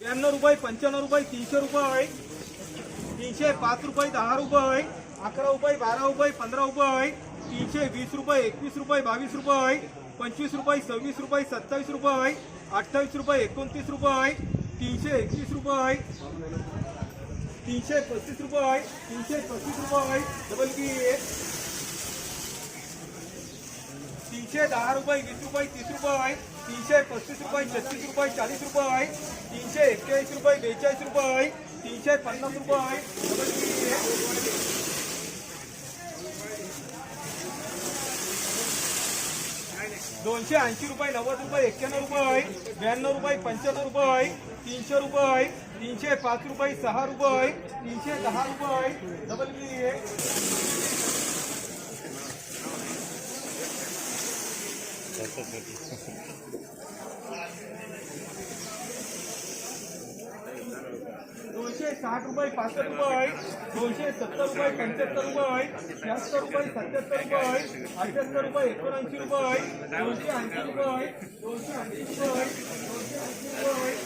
ब्याण्णव रुपये पंच्याण्णव रुपये तीनशे रुपये तीनशे पाच रुपये दहा रुपये अकरा रुपये बारा रुपये पंधरा रुपये तीनशे वीस रुपये एकवीस रुपये बावीस रुपये पंचवीस रुपये सव्वीस रुपये सत्तावीस रुपये अठ्ठावीस रुपये एकोणतीस रुपये तीनशे एकवीस रुपये तीनशे पस्तीस रुपये तीनशे पस्तीस रुपये डबल बी तीनशे दहा रुपये वीस रुपये तीस रुपये तीनशे पस्तीस रुपये छत्तीस रुपये चाळीस रुपये तीनशे एक्केचाळीस रुपये बेचाळीस रुपये तीनशे पन्नास रुपये डबल बी दोनशे ऐंशी रुपये नव्वद रुपये एक्क्याण्णव रुपये ब्याण्णव रुपये पंच्याण्णव रुपये तीनशे रुपये तीनशे पाच रुपये सहा रुपये तीनशे दहा रुपये डबल बी दोनशे साठ रुपये पासष्ट रुपये दोनशे सत्तर रुपये पंच्याहत्तर रुपये शहात्तर रुपये सत्याहत्तर रुपये अठ्याहत्तर रुपये एकोणऐंशी रुपये दोनशे ऐंशी रुपये दोनशे ऐंशी रुपये दोनशे ऐंशी रुपये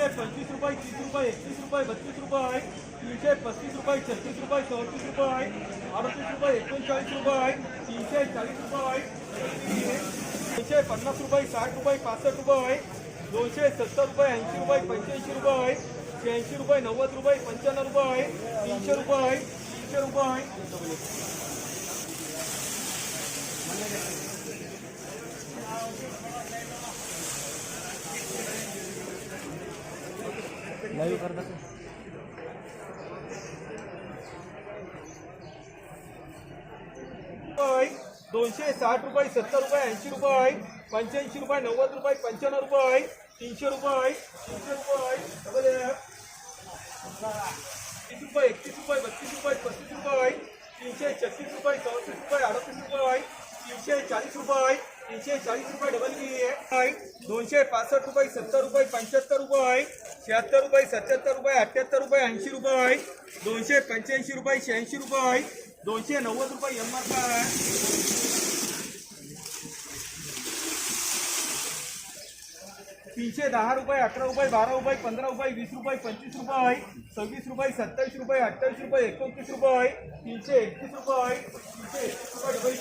तीनशे पंचवीस रुपये तीस रुपये एकतीस रुपये बत्तीस रुपये तीनशे पस्तीस रुपये छत्तीस रुपये चौतीस रुपये अडतीस रुपये एकोणचाळीस रुपये तीनशे चाळीस रुपये तीनशे पन्नास रुपये साठ रुपये पासष्ट रुपये दोनशे सत्तर रुपये ऐंशी रुपये पंच्याऐंशी रुपये शहाऐंशी रुपये नव्वद रुपये पंच्याण्णव रुपये तीनशे रुपये तीनशे रुपये रुपये दोनशे साठ रुपये सत्तर रुपये ऐंशी रुपये पंच्याऐंशी रुपये नव्वद रुपये पंच्याण्णव रुपये तीनशे रुपये तीनशे रुपये डबल एक. तीस रुपये एकतीस रुपये बत्तीस रुपये पस्तीस रुपये तीनशे छत्तीस रुपये चौतीस रुपये अडतीस रुपये तीनशे चाळीस रुपये तीनशे चाळीस रुपये डबल बी आहे. दोनशे पासष्ट रुपये सत्तर रुपये पंच्याहत्तर रुपये शहात्तर रुपये सत्याहत्तर रुपये अठ्ठ्याहत्तर रुपये ऐंशी रुपये दोनशे पंच्याऐंशी रुपये शहाऐंशी रुपये दोनशे नव्वद रुपये एम आर आहे. तीनशे दहा रुपये अकरा रुपये बारा रुपये पंधरा रुपये वीस रुपये पंचवीस रुपये सव्वीस रुपये सत्तावीस रुपये अठ्ठावीस रुपये एकोणतीस रुपये तीनशे एकतीस रुपये तीनशे एकतीस रुपये डबल